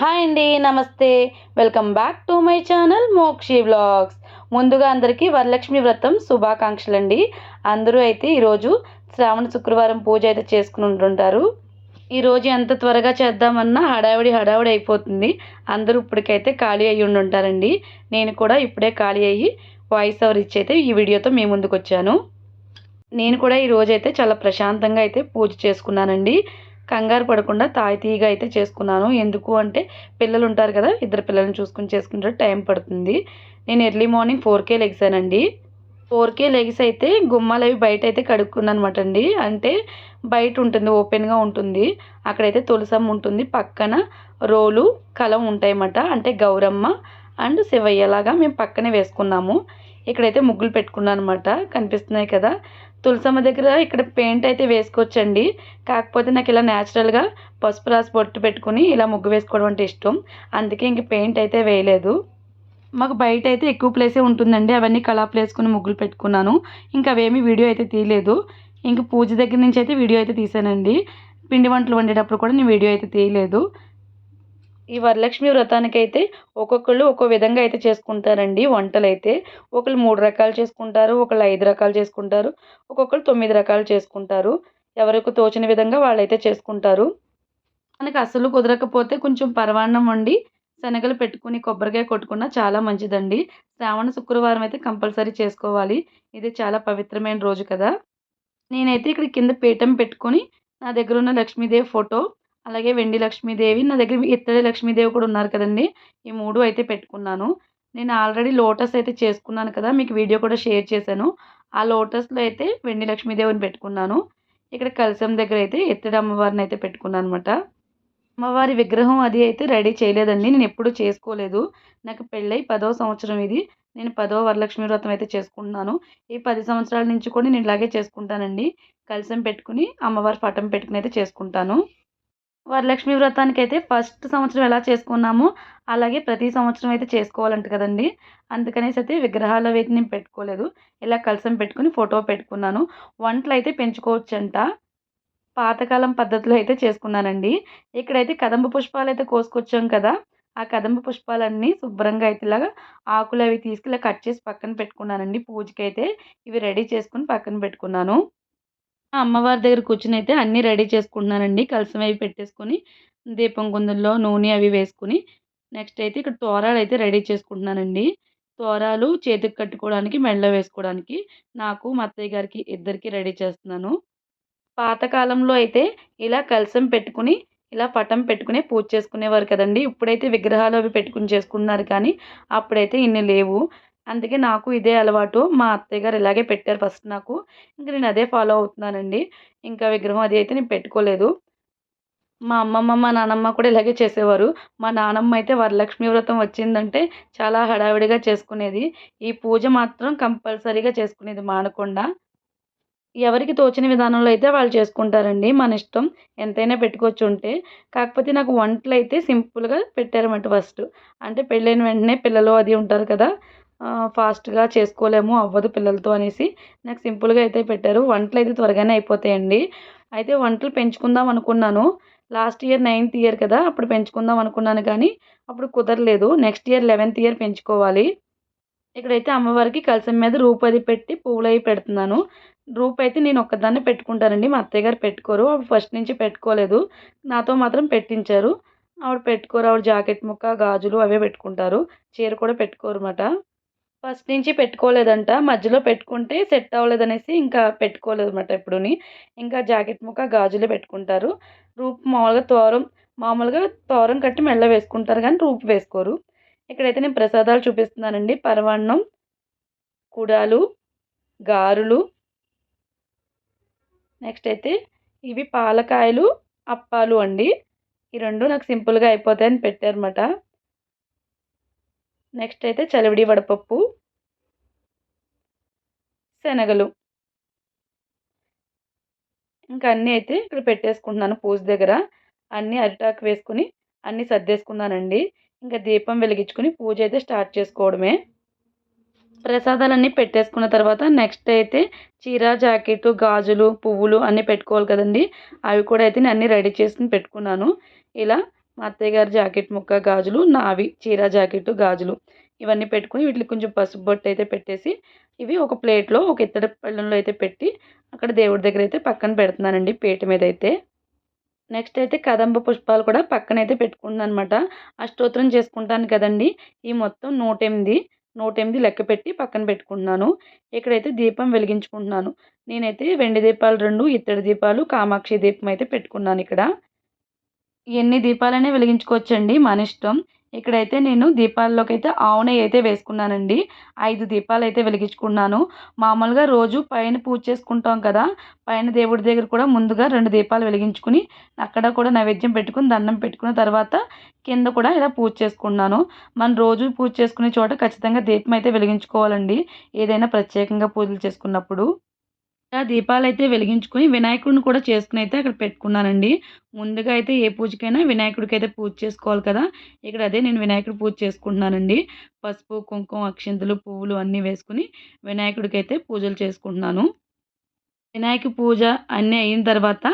Hi అండి నమస్తే. Welcome back to my channel Mokshi vlogs ముందుగా అందరికీ వరలక్ష్మి వ్రతం శుభాకాంక్షలు అండి అందరూ అయితే ఈరోజు శ్రావణ శుక్రవారం పూజ అయితే చేసుకుని ఉంటుంటారు ఈరోజు ఎంత త్వరగా చేద్దామన్నా హడావిడి హడావిడి అయిపోతుంది. అందరూ ఇప్పటికైతే ఖాళీ అయ్యి ఉండి ఉంటారండి నేను కూడా ఇప్పుడే ఖాళీ అయ్యి వాయిస్ ఓవర్ ఇచ్చి అయితే ఈ వీడియోతో మీ ముందుకు వచ్చాను నేను కూడా ఈ అయితే చాలా ప్రశాంతంగా అయితే పూజ చేసుకున్నానండి. కంగారు పడకుండా తాయితీగా అయితే చేసుకున్నాను. ఎందుకు అంటే పిల్లలు ఉంటారు కదా ఇద్దరు పిల్లల్ని చూసుకుని చేసుకుంటే టైం పడుతుంది. నేను ఎర్లీ మార్నింగ్ ఫోర్కే లెగిసానండి. ఫోర్కే లెగ్స్ అయితే గుమ్మాలు అవి బయట అయితే కడుక్కున్నాను అనమాట అండి. అంటే బయట ఉంటుంది ఓపెన్గా ఉంటుంది. అక్కడైతే తులసమ్మ ఉంటుంది. పక్కన రోలు కలం ఉంటాయన్నమాట. అంటే గౌరమ్మ అండ్ శివయ్యలాగా మేము పక్కనే వేసుకున్నాము. ఇక్కడైతే ముగ్గులు పెట్టుకున్నాను అనమాట కనిపిస్తున్నాయి కదా. తులసమ్మ దగ్గర ఇక్కడ పెయింట్ అయితే వేసుకోవచ్చండి. కాకపోతే నాకు ఇలా న్యాచురల్గా పసుపు రాసి బొట్టు పెట్టుకుని ఇలా ముగ్గు వేసుకోవడం అంటే ఇష్టం. అందుకే ఇంక పెయింట్ అయితే వేయలేదు. మాకు బయట అయితే ఎక్కువ ప్లేసే ఉంటుందండి. అవన్నీ కళా వేసుకుని ముగ్గులు పెట్టుకున్నాను. ఇంకా అవేమీ వీడియో అయితే తీయలేదు. ఇంక పూజ దగ్గర నుంచి అయితే వీడియో అయితే తీసానండి. పిండి వంటలు వండేటప్పుడు కూడా నేను వీడియో అయితే తీయలేదు. ఈ వరలక్ష్మి వ్రతానికి అయితే ఒక్కొక్కళ్ళు ఒక్కో విధంగా అయితే చేసుకుంటారండి వంటలు అయితే ఒకళ్ళు మూడు రకాలు చేసుకుంటారు ఒకళ్ళు ఐదు రకాలు చేసుకుంటారు ఒక్కొక్కరు తొమ్మిది రకాలు చేసుకుంటారు. ఎవరికి తోచిన విధంగా వాళ్ళైతే చేసుకుంటారు. మనకి అసలు కుదరకపోతే కొంచెం పరవాన్నం వండి శనగలు పెట్టుకుని కొబ్బరికాయ కొట్టుకున్న చాలా మంచిదండి. శ్రావణ శుక్రవారం అయితే కంపల్సరీ చేసుకోవాలి. ఇది చాలా పవిత్రమైన రోజు కదా. నేనైతే ఇక్కడ కింద పీఠం పెట్టుకొని నా దగ్గర ఉన్న లక్ష్మీదేవి ఫోటో అలాగే వెండి లక్ష్మీదేవి నా దగ్గర ఇత్తడి లక్ష్మీదేవి కూడా ఉన్నారు కదండి. ఈ మూడు అయితే పెట్టుకున్నాను. నేను ఆల్రెడీ లోటస్ అయితే చేసుకున్నాను కదా మీకు వీడియో కూడా షేర్ చేశాను. ఆ లోటస్లో అయితే వెండి లక్ష్మీదేవిని పెట్టుకున్నాను. ఇక్కడ కలసం దగ్గర అయితే ఎత్తడి అమ్మవారిని అయితే పెట్టుకున్నాను అనమాట అమ్మవారి విగ్రహం అది అయితే రెడీ చేయలేదండి. నేను ఎప్పుడూ చేసుకోలేదు. నాకు పెళ్ళై పదో సంవత్సరం ఇది. నేను పదో వరలక్ష్మి వ్రతం అయితే చేసుకుంటున్నాను. ఈ పది సంవత్సరాల నుంచి కూడా నేను ఇలాగే చేసుకుంటానండి. కలసం పెట్టుకుని అమ్మవారి పటం పెట్టుకుని అయితే చేసుకుంటాను. వరలక్ష్మి వ్రతానికి అయితే ఫస్ట్ సంవత్సరం ఎలా చేసుకున్నామో అలాగే ప్రతి సంవత్సరం అయితే చేసుకోవాలంట కదండి. అందుకనేసి అయితే విగ్రహాలు అయితే నేను పెట్టుకోలేదు. ఇలా కలసం పెట్టుకుని ఫోటో పెట్టుకున్నాను. వంటలు అయితే పెంచుకోవచ్చంట. పాతకాలం పద్ధతిలో అయితే చేసుకున్నానండి. ఇక్కడైతే కదంబ పుష్పాలు అయితే కోసుకొచ్చాం కదా. ఆ కదంబ పుష్పాలన్నీ శుభ్రంగా అయితే ఇలాగా ఆకులు అవి తీసుకెళ్ళి కట్ చేసి పక్కన పెట్టుకున్నానండి. పూజకి అయితే ఇవి రెడీ చేసుకుని పక్కన పెట్టుకున్నాను. అమ్మవారి దగ్గర కూర్చుని అయితే అన్నీ రెడీ చేసుకుంటున్నానండి. కలసం అవి పెట్టేసుకొని దీపం కుందుల్లో నూనె అవి వేసుకుని నెక్స్ట్ అయితే ఇక్కడ తోరాలు అయితే రెడీ చేసుకుంటున్నానండి. తోరాలు చేతికి కట్టుకోవడానికి మెడలో వేసుకోవడానికి నాకు మా అత్తయ్య గారికి ఇద్దరికి రెడీ చేస్తున్నాను. పాతకాలంలో అయితే ఇలా కలసం పెట్టుకుని ఇలా పటం పెట్టుకునే పూజ చేసుకునేవారు కదండి. ఇప్పుడైతే విగ్రహాలు అవి పెట్టుకుని చేసుకున్నారు కానీ అప్పుడైతే ఇన్ని లేవు. అందుకే నాకు ఇదే అలవాటు. మా అత్తయ్య గారు ఇలాగే పెట్టారు ఫస్ట్ నాకు. ఇంకా నేను అదే ఫాలో అవుతున్నానండి. ఇంకా విగ్రహం అది అయితే నేను పెట్టుకోలేదు. మా అమ్మమ్మ మా నానమ్మ కూడా ఇలాగే చేసేవారు. మా నానమ్మ అయితే వరలక్ష్మి వ్రతం వచ్చిందంటే చాలా హడావిడిగా చేసుకునేది. ఈ పూజ మాత్రం కంపల్సరీగా చేసుకునేది మానకుండా. ఎవరికి తోచిన విధానంలో అయితే వాళ్ళు చేసుకుంటారండి మన ఇష్టం. ఎంతైనా పెట్టుకోవచ్చు ఉంటే కాకపోతే నాకు వంటలు అయితే సింపుల్గా పెట్టారన్నమాట ఫస్ట్. అంటే పెళ్ళైన వెంటనే పిల్లలు అది ఉంటారు కదా ఫాస్ట్గా చేసుకోలేము అవ్వదు పిల్లలతో అనేసి నాకు సింపుల్గా అయితే పెట్టారు. వంటలు అయితే త్వరగానే అయిపోతాయండి. అయితే వంటలు పెంచుకుందాం అనుకున్నాను. లాస్ట్ ఇయర్ నైన్త్ ఇయర్ కదా అప్పుడు పెంచుకుందాం అనుకున్నాను కానీ అప్పుడు కుదరలేదు. నెక్స్ట్ ఇయర్ లెవెన్త్ ఇయర్ పెంచుకోవాలి. ఇక్కడైతే అమ్మవారికి కలసం మీద రూపది పెట్టి పువ్వులు అవి పెడుతున్నాను. రూప్ అయితే నేను ఒక్కదాన్ని పెట్టుకుంటానండి. మా అత్తయ్య గారు పెట్టుకోరు. ఆవిడ ఫస్ట్ నుంచి పెట్టుకోలేదు. నాతో మాత్రం పెట్టించారు. ఆవిడ పెట్టుకోరు. ఆవిడ జాకెట్ ముక్క గాజులు అవే పెట్టుకుంటారు. చీర కూడా పెట్టుకోరు అన్నమాట ఫస్ట్ నుంచి పెట్టుకోలేదంట. మధ్యలో పెట్టుకుంటే సెట్ అవ్వలేదనేసి ఇంకా పెట్టుకోలేదు అనమాట ఎప్పుడుని. ఇంకా జాకెట్ ముక్క గాజులే పెట్టుకుంటారు. రూప్ మామూలుగా తోరం మామూలుగా తోరం కట్టి మెల్ల వేసుకుంటారు కానీ రూపు వేసుకోరు. ఇక్కడైతే నేను ప్రసాదాలు చూపిస్తున్నానండి. పరవాన్నం కుడాలు గారులు నెక్స్ట్ అయితే ఇవి పాలకాయలు అప్పాలు అండి. ఈ రెండు నాకు సింపుల్గా అయిపోతాయని పెట్టారన్నమాట. నెక్స్ట్ అయితే చలివిడి వడపప్పు శనగలు. ఇంకా అన్నీ అయితే ఇక్కడ పెట్టేసుకుంటున్నాను పూజ దగ్గర. అన్నీ అరిటాకు వేసుకుని అన్నీ సర్దేసుకున్నానండి. ఇంకా దీపం వెలిగించుకుని పూజ అయితే స్టార్ట్ చేసుకోవడమే. ప్రసాదాలన్నీ పెట్టేసుకున్న తర్వాత నెక్స్ట్ అయితే చీర జాకెట్ గాజులు పువ్వులు అన్నీ పెట్టుకోవాలి కదండి. అవి కూడా అయితే నేను అన్నీ రెడీ చేసుకుని పెట్టుకున్నాను. ఇలా మా అత్తయ్య గారి జాకెట్ ముక్క గాజులు నావి చీర జాకెట్ గాజులు ఇవన్నీ పెట్టుకుని వీటికి కొంచెం పసుపు బొట్టు అయితే పెట్టేసి ఇవి ఒక ప్లేట్లో ఒక ఇత్తడి పళ్ళెంలో అయితే పెట్టి అక్కడ దేవుడి దగ్గర అయితే పక్కన పెడుతున్నానండి పీట మీద అయితే. నెక్స్ట్ అయితే కదంబ పుష్పాలు కూడా పక్కన అయితే పెట్టుకున్నాను అనమాట అష్టోత్తరం చేసుకుంటాను కదండి. ఈ మొత్తం నూట ఎనిమిది నూట ఎనిమిది లెక్క పెట్టి పక్కన పెట్టుకుంటున్నాను. ఇక్కడైతే దీపం వెలిగించుకుంటున్నాను. నేనైతే వెండి దీపాలు రెండు ఇత్తడి దీపాలు కామాక్షి దీపం అయితే పెట్టుకున్నాను ఇక్కడ. ఎన్ని దీపాలనే వెలిగించుకోవచ్చండి మన ఇష్టం ఇక్కడైతే నేను దీపాల్లోకి అయితే ఆవు నెయ్యి అయితే వేసుకున్నానండి. ఐదు దీపాలు అయితే వెలిగించుకున్నాను. మామూలుగా రోజు పైన పూజ చేసుకుంటాం కదా పైన దేవుడి దగ్గర కూడా ముందుగా రెండు దీపాలు వెలిగించుకుని అక్కడ కూడా నైవేద్యం పెట్టుకుని దండం పెట్టుకున్న తర్వాత కింద కూడా ఇలా పూజ చేసుకున్నాను మనం రోజు పూజ చేసుకునే చోట ఖచ్చితంగా దీపం అయితే వెలిగించుకోవాలండి ఏదైనా ప్రత్యేకంగా పూజలు చేసుకున్నప్పుడు. దీపాలు అయితే వెలిగించుకొని వినాయకుడిని కూడా చేసుకుని అయితే అక్కడ పెట్టుకున్నానండి. ముందుగా అయితే ఏ పూజకైనా వినాయకుడికి అయితే పూజ చేసుకోవాలి కదా. ఇక్కడ అదే నేను వినాయకుడు పూజ చేసుకుంటున్నానండి. పసుపు కుంకుమ అక్షింతలు పువ్వులు అన్నీ వేసుకుని వినాయకుడికి అయితే పూజలు చేసుకుంటున్నాను. వినాయక పూజ అన్నీ అయిన తర్వాత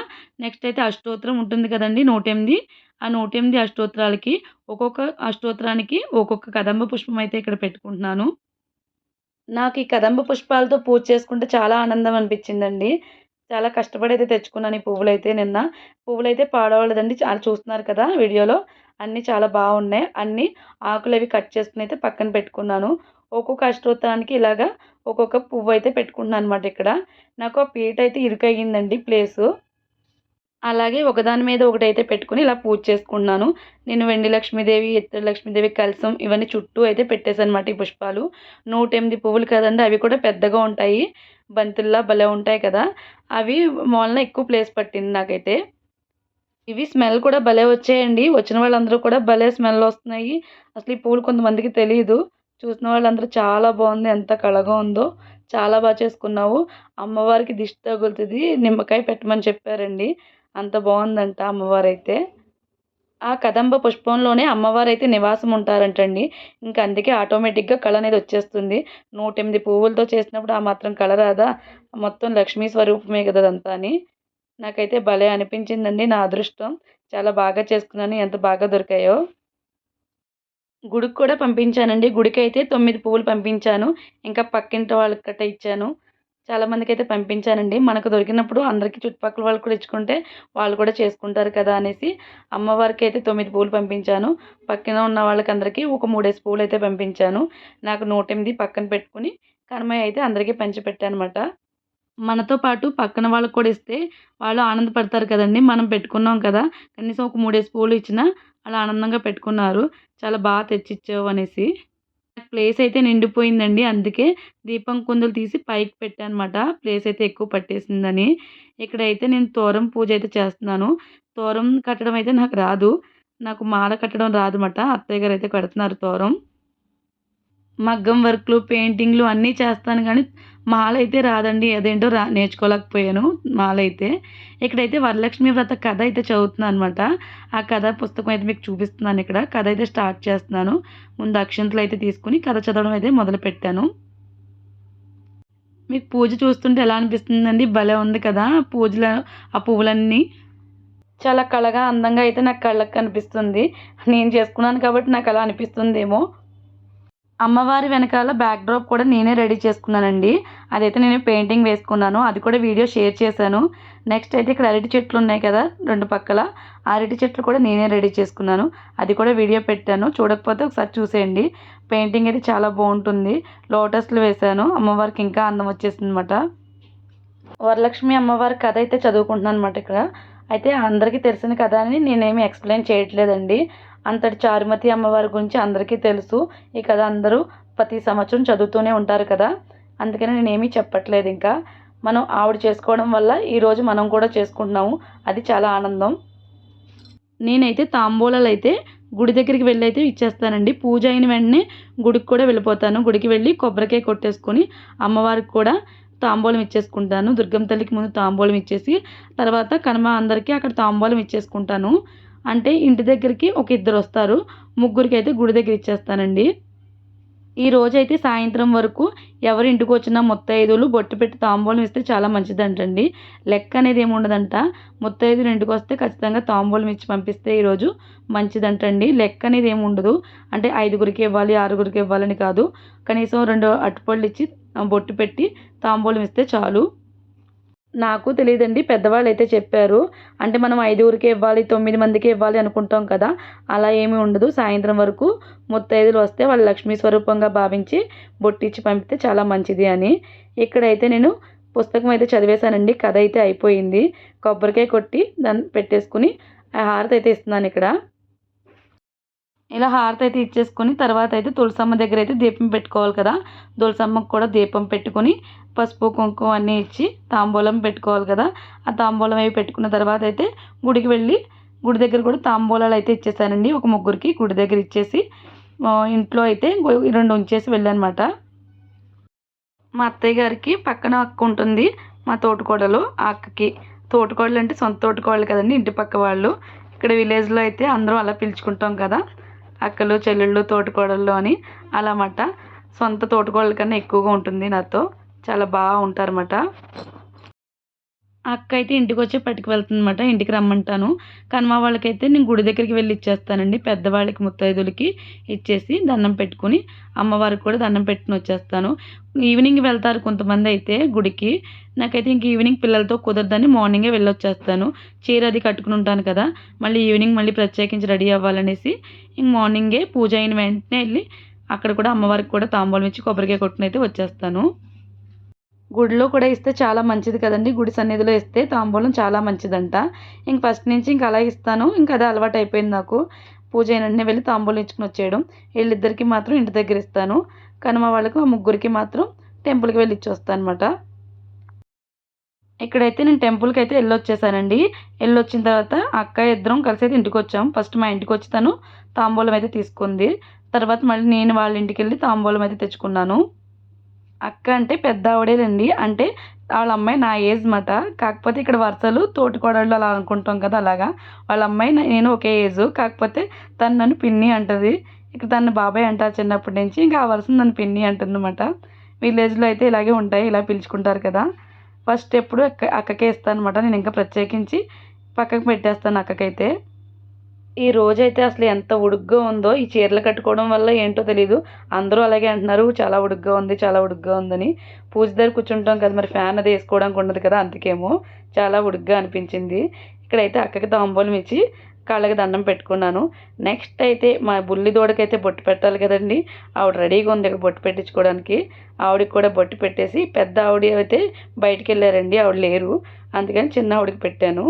నెక్స్ట్ అయితే అష్టోత్తరం ఉంటుంది కదండి నూట ఎనిమిది ఆ నూట ఎనిమిది అష్టోత్తరాలకి ఒక్కొక్క అష్టోత్తరానికి ఒక్కొక్క కదంబ పుష్పం అయితే ఇక్కడ పెట్టుకుంటున్నాను. నాకు ఈ కదంబ పుష్పాలతో పూజ చేసుకుంటే చాలా ఆనందం అనిపించిందండి. చాలా కష్టపడి అయితే తెచ్చుకున్నాను ఈ పువ్వులు అయితే నిన్న. పువ్వులు అయితే పాడవలేదండి. చాలా చూస్తున్నారు కదా వీడియోలో. అన్నీ చాలా బాగున్నాయి. అన్నీ ఆకులు అవి కట్ చేసుకుని అయితే పక్కన పెట్టుకున్నాను. ఒక్కొక్క అష్టోత్తరానికి ఇలాగా ఒక్కొక్క పువ్వు అయితే పెట్టుకుంటున్నాను అనమాట ఇక్కడ. నాకు ఆ పీట అయితే ఇరుకయ్యిందండి ప్లేసు. అలాగే ఒకదాని మీద ఒకటి అయితే పెట్టుకుని ఇలా పూజ చేసుకున్నాను నేను వెండి లక్ష్మీదేవి ఇత్తడి లక్ష్మీదేవి కలసం ఇవన్నీ చుట్టూ అయితే పెట్టేశాను అనమాట ఈ పుష్పాలు. నూట ఎనిమిది పువ్వులు కదండి అవి కూడా పెద్దగా ఉంటాయి. బంతుల్లా భలే ఉంటాయి కదా. అవి మూలన ఎక్కువ ప్లేస్ పట్టింది నాకైతే. ఇవి స్మెల్ కూడా భలే వచ్చాయండి. వచ్చిన వాళ్ళందరూ కూడా భలే స్మెల్ వస్తున్నాయి. అసలు ఈ పువ్వులు కొంతమందికి తెలియదు చూసిన వాళ్ళందరూ చాలా బాగుంది ఎంత కళగా ఉందో. చాలా బాగా చేసుకున్నావు. అమ్మవారికి దిష్టి తగులుతుంది నిమ్మకాయ పెట్టమని చెప్పారండి. అంత బాగుందంట అమ్మవారు అయితే ఆ కదంబ పుష్పంలోనే అమ్మవారు అయితే నివాసం ఉంటారంటండి ఇంకా అందుకే ఆటోమేటిక్గా కళ అనేది వచ్చేస్తుంది. నూట ఎనిమిది పువ్వులతో చేసినప్పుడు ఆ మాత్రం కళ రాదా? మొత్తం లక్ష్మీ స్వరూపమే కదా అదంతా అని. నాకైతే భలే అనిపించిందండి నా అదృష్టం. చాలా బాగా చేసుకున్నాను. ఎంత బాగా దొరికాయో. గుడికి కూడా పంపించానండి. గుడికి అయితే తొమ్మిది పువ్వులు పంపించాను. ఇంకా పక్కింటి వాళ్ళకి కట్ట ఇచ్చాను. చాలామందికి అయితే పంపించానండి మనకు దొరికినప్పుడు అందరికీ చుట్టుపక్కల వాళ్ళు కూడా ఇచ్చుకుంటే వాళ్ళు కూడా చేసుకుంటారు కదా అనేసి అమ్మవారికి అయితే తొమ్మిది పూలు పంపించాను. పక్కన ఉన్న వాళ్ళకి అందరికీ ఒక మూడేసి పూలు అయితే పంపించాను. నాకు నూట ఎనిమిది పక్కన పెట్టుకుని కనుమయ్య అయితే అందరికీ పంచిపెట్టానమాట మనతో పాటు పక్కన వాళ్ళకి కూడా ఇస్తే వాళ్ళు ఆనందపడతారు కదండి. మనం పెట్టుకున్నాం కదా కనీసం ఒక మూడేసి పూలు ఇచ్చినా అలా ఆనందంగా పెట్టుకున్నారు. చాలా బాగా తెచ్చిచ్చావు అనేసి. ప్లేస్ అయితే నిండిపోయిందండి. అందుకే దీపం కుందులు తీసి పైకి పెట్టానమాట. ప్లేస్ అయితే ఎక్కువ పట్టేసిందని. ఇక్కడైతే నేను తోరం పూజ అయితే చేస్తున్నాను. తోరం కట్టడం అయితే నాకు రాదు. నాకు మాల కట్టడం రాదు అన్నమాట అత్తయ్య గారు అయితే కడుతున్నారు తోరం మగ్గం వర్క్లు పెయింటింగ్లు అన్నీ చేస్తాను కానీ మాల అయితే రాదండి. అదేంటో రా నేర్చుకోలేకపోయాను మాల అయితే ఇక్కడైతే వరలక్ష్మి వ్రత కథ అయితే చదువుతున్నాను అనమాట ఆ కథ పుస్తకం అయితే మీకు చూపిస్తున్నాను ఇక్కడ. కథ అయితే స్టార్ట్ చేస్తున్నాను. ముందు అక్షంతలు అయితే తీసుకుని కథ చదవడం అయితే మొదలు పెట్టాను. మీకు పూజ చూస్తుంటే ఎలా అనిపిస్తుందండి? భలే ఉంది కదా పూజల ఆ పువ్వులన్నీ. చాలా కళగా అందంగా అయితే నాకు కళ్ళకు కనిపిస్తుంది. నేను చేసుకున్నాను కాబట్టి నాకు అలా అనిపిస్తుందేమో. అమ్మవారి వెనకాల బ్యాక్ డ్రాప్ కూడా నేనే రెడీ చేసుకున్నానండి. అదైతే నేను పెయింటింగ్ వేసుకున్నాను. అది కూడా వీడియో షేర్ చేశాను. నెక్స్ట్ అయితే ఇక్కడ అరటి చెట్లు ఉన్నాయి కదా రెండు పక్కల. అరటి చెట్లు కూడా నేనే రెడీ చేసుకున్నాను. అది కూడా వీడియో పెట్టాను. చూడకపోతే ఒకసారి చూసేయండి. పెయింటింగ్ అయితే చాలా బాగుంటుంది. లోటస్లు వేశాను. అమ్మవారికి ఇంకా అందం వచ్చేసింది అనమాట వరలక్ష్మి అమ్మవారి కథ అయితే చదువుకుంటున్నాను అనమాట ఇక్కడ. అయితే అందరికీ తెలిసిన కథ అని నేనేమి ఎక్స్ప్లెయిన్ చేయట్లేదండి. అంతటి చారుమతి అమ్మవారి గురించి అందరికీ తెలుసు. ఈ కథ అందరూ ప్రతి సంవత్సరం చదువుతూనే ఉంటారు కదా. అందుకని నేనేమీ చెప్పట్లేదు ఇంకా. మనం ఆవిడ చేసుకోవడం వల్ల ఈరోజు మనం కూడా చేసుకుంటున్నాము. అది చాలా ఆనందం. నేనైతే తాంబూలాలు అయితే గుడి దగ్గరికి వెళ్ళి అయితే ఇచ్చేస్తానండి. పూజ అయిన వెంటనే గుడికి కూడా వెళ్ళిపోతాను. గుడికి వెళ్ళి కొబ్బరికాయ కొట్టేసుకొని అమ్మవారికి కూడా తాంబూలం ఇచ్చేసుకుంటాను. దుర్గం తల్లికి ముందు తాంబూలం ఇచ్చేసి తర్వాత కనుమ అందరికీ అక్కడ తాంబూలం ఇచ్చేసుకుంటాను. అంటే ఇంటి దగ్గరికి ఒక ఇద్దరు వస్తారు. ముగ్గురికి అయితే గుడి దగ్గర ఇచ్చేస్తానండి. ఈ రోజైతే సాయంత్రం వరకు ఎవరి ఇంటికి వచ్చిన ముత్తైదులు బొట్టు పెట్టి తాంబూలం ఇస్తే చాలా మంచిదంటండి. లెక్క అనేది ఏమి ఉండదంట ముత్తైదులు ఇంటికి వస్తే ఖచ్చితంగా తాంబూలం ఇచ్చి పంపిస్తే ఈరోజు మంచిదంటండి. లెక్క అనేది ఏమి ఉండదు అంటే ఐదుగురికి ఇవ్వాలి ఆరుగురికి ఇవ్వాలని కాదు. కనీసం రెండు అట్టుపళ్ళు ఇచ్చి బొట్టు పెట్టి తాంబూలం ఇస్తే చాలు. నాకు తెలియదండి పెద్దవాళ్ళు అయితే చెప్పారు. అంటే మనం ఐదుగురికి ఇవ్వాలి తొమ్మిది మందికి ఇవ్వాలి అనుకుంటాం కదా. అలా ఏమీ ఉండదు. సాయంత్రం వరకు ముత్తైదులు వస్తే వాళ్ళు లక్ష్మీ స్వరూపంగా భావించి బొట్టిచ్చి పంపితే చాలా మంచిది అని. ఇక్కడైతే నేను పుస్తకం అయితే చదివేశానండి. కథ అయితే అయిపోయింది. కొబ్బరికాయ కొట్టి దాన్ని పెట్టేసుకుని హారతి అయితే ఇస్తున్నాను ఇక్కడ. ఇలా హారతి అయితే ఇచ్చేసుకొని తర్వాత అయితే తులసమ్మ దగ్గర అయితే దీపం పెట్టుకోవాలి కదా. తులసమ్మకు కూడా దీపం పెట్టుకొని పసుపు కుంకుమ అన్నీ ఇచ్చి తాంబూలం పెట్టుకోవాలి కదా. ఆ తాంబూలం అవి పెట్టుకున్న తర్వాత అయితే గుడికి వెళ్ళి గుడి దగ్గర కూడా తాంబూలాలు అయితే ఇచ్చేసానండి. ఒక ముగ్గురికి గుడి దగ్గర ఇచ్చేసి ఇంట్లో అయితే రెండు ఉంచేసి వెళ్ళానమాట. మా అత్తయ్య గారికి పక్కన అక్క ఉంటుంది మా తోటకోడలు ఆ అక్కకి. తోటకోడలు అంటే సొంత తోటకోడలు కదండి ఇంటి పక్క వాళ్ళు. ఇక్కడ విలేజ్లో అయితే అందరం అలా పిలుచుకుంటాం కదా. అక్కలు చెల్లెళ్ళు తోటికోడళ్ళు అని అలా అన్నమాట సొంత తోటికోడల కన్నా ఎక్కువగా ఉంటుంది నాతో. చాలా బాగా ఉంటారన్నమాట అక్క అయితే ఇంటికి వచ్చి పట్టుకు అనమాట ఇంటికి రమ్మంటాను. కానీ మా వాళ్ళకైతే నేను గుడి దగ్గరికి వెళ్ళి ఇచ్చేస్తానండి. పెద్దవాళ్ళకి ముత్తైదులకి ఇచ్చేసి దండం పెట్టుకుని అమ్మవారికి కూడా దండం పెట్టుకుని వచ్చేస్తాను. ఈవినింగ్ వెళ్తారు కొంతమంది అయితే గుడికి. నాకైతే ఇంక ఈవినింగ్ పిల్లలతో కుదరదని మార్నింగే వెళ్ళొచ్చేస్తాను. చీర అది కట్టుకుని ఉంటాను కదా మళ్ళీ ఈవినింగ్ మళ్ళీ ప్రత్యేకించి రెడీ అవ్వాలనేసి ఇంక మార్నింగే పూజ అయిన వెంటనే వెళ్ళి అక్కడ కూడా అమ్మవారికి కూడా తాంబూలం ఇచ్చి కొబ్బరికాయ కొట్టుకుని అయితే వచ్చేస్తాను. గుడిలో కూడా ఇస్తే చాలా మంచిది కదండి. గుడి సన్నిధిలో ఇస్తే తాంబూలం చాలా మంచిదంట. ఇంక ఫస్ట్ నుంచి ఇంక అలా ఇస్తాను. ఇంకా అది అలవాటు అయిపోయింది నాకు. పూజ అయిన వెళ్ళి తాంబూలం ఇచ్చుకుని వచ్చేయడం. వీళ్ళిద్దరికి మాత్రం ఇంటి దగ్గర ఇస్తాను. కనుమ వాళ్ళకు ఆ ముగ్గురికి మాత్రం టెంపుల్కి వెళ్ళి ఇచ్చొస్తాను అనమాట ఇక్కడైతే నేను టెంపుల్కి అయితే వెళ్ళొచ్చేసానండి. వెళ్ళొచ్చిన తర్వాత అక్క ఇద్దరం కలిసి అయితే ఇంటికి వచ్చాం. ఫస్ట్ మా ఇంటికి వచ్చి తను తాంబూలం అయితే తీసుకుంది. తర్వాత మళ్ళీ నేను వాళ్ళ ఇంటికి వెళ్ళి తాంబూలం అయితే తెచ్చుకున్నాను. అక్క అంటే పెద్ద ఆవిడేనండి అంటే వాళ్ళ అమ్మాయి నా ఏజ్ మాట. కాకపోతే ఇక్కడ వరుసలు తోటికోడళ్ళు అలా అనుకుంటాం కదా అలాగా. వాళ్ళ అమ్మాయి నేను ఒకే ఏజ్. కాకపోతే తను నన్ను పిన్ని అంటుంది. ఇక్కడ తను బాబాయ్ అంటారు చిన్నప్పటి నుంచి. ఇంకా ఆ వరుస నన్ను పిన్ని అంటుంది అనమాట విలేజ్లో అయితే ఇలాగే ఉంటాయి. ఇలా పిలుచుకుంటారు కదా. ఫస్ట్ ఎప్పుడు అక్క అక్కకే ఇస్తాను అనమాట నేను ఇంకా ప్రత్యేకించి పక్కకు పెట్టేస్తాను అక్కకైతే. ఈ రోజైతే అసలు ఎంత ఉడుగ్గా ఉందో ఈ చీరలు కట్టుకోవడం వల్ల ఏంటో తెలీదు. అందరూ అలాగే అంటున్నారు చాలా ఉడుగ్గా ఉంది చాలా ఉడుగ్గా ఉందని. పూజ దగ్గర కూర్చుంటాం కదా మరి ఫ్యాన్ అది వేసుకోవడానికి ఉండదు కదా అందుకేమో చాలా ఉడుగ్గా అనిపించింది. ఇక్కడైతే అక్కకి తాంబూలం ఇచ్చి కాళ్ళకి దండం పెట్టుకున్నాను. నెక్స్ట్ అయితే మా బుల్లి దూడకైతే బొట్టు పెట్టాలి కదండి. ఆవిడ రెడీగా ఉంది ఇక్కడ బొట్టు పెట్టించుకోవడానికి. ఆవిడకి కూడా బొట్టు పెట్టేసి పెద్ద ఆవిడ అయితే బయటికి వెళ్ళారండి ఆవిడ లేరు. అందుకని చిన్న ఆవిడకి పెట్టాను.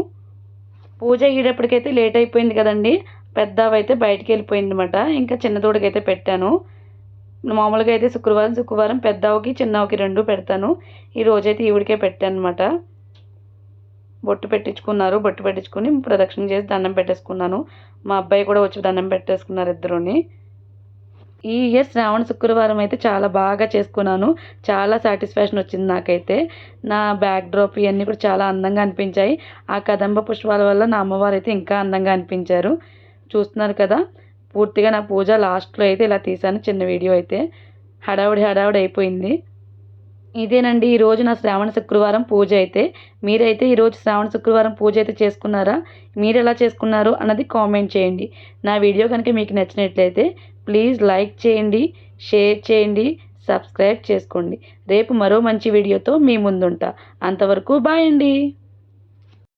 పూజ అయ్యేటప్పటికైతే లేట్ అయిపోయింది కదండి. పెద్దవి అయితే బయటికి వెళ్ళిపోయింది అనమాట ఇంకా చిన్న అయితే పెట్టాను. మామూలుగా అయితే శుక్రవారం శుక్రవారం పెద్దవకి చిన్నవకి రెండు పెడతాను. ఈ రోజైతే ఈవిడికే పెట్టాను అనమాట బొట్టు పెట్టించుకున్నారు. బొట్టు పెట్టించుకుని ప్రదక్షిణ చేసి దండం పెట్టేసుకున్నాను. మా అబ్బాయి కూడా వచ్చి దండం పెట్టేసుకున్నారు ఇద్దరుని. ఈ ఇయర్ శ్రావణ శుక్రవారం అయితే చాలా బాగా చేసుకున్నాను. చాలా సాటిస్ఫాక్షన్ వచ్చింది నాకైతే. నా బ్యాక్ డ్రాప్ ఇవన్నీ కూడా చాలా అందంగా అనిపించాయి. ఆ కదంబ పుష్పాల వల్ల నా అమ్మవారు అయితే ఇంకా అందంగా అనిపించారు. చూస్తున్నారు కదా? పూర్తిగా నా పూజ లాస్ట్లో అయితే ఇలా తీసాను చిన్న వీడియో అయితే. హడావుడి హడావుడి అయిపోయింది. ఇదేనండి ఈరోజు నా శ్రావణ శుక్రవారం పూజ అయితే. మీరైతే ఈరోజు శ్రావణ శుక్రవారం పూజ అయితే చేసుకున్నారా? మీరు ఎలా చేసుకున్నారు? అన్నది కామెంట్ చేయండి. నా వీడియో కనుక మీకు నచ్చినట్లయితే ప్లీజ్ లైక్ చేయండి షేర్ చేయండి సబ్స్క్రైబ్ చేసుకోండి. రేపు మరో మంచి వీడియోతో మీ ముందుంటా. అంతవరకు బాయ్ అండి.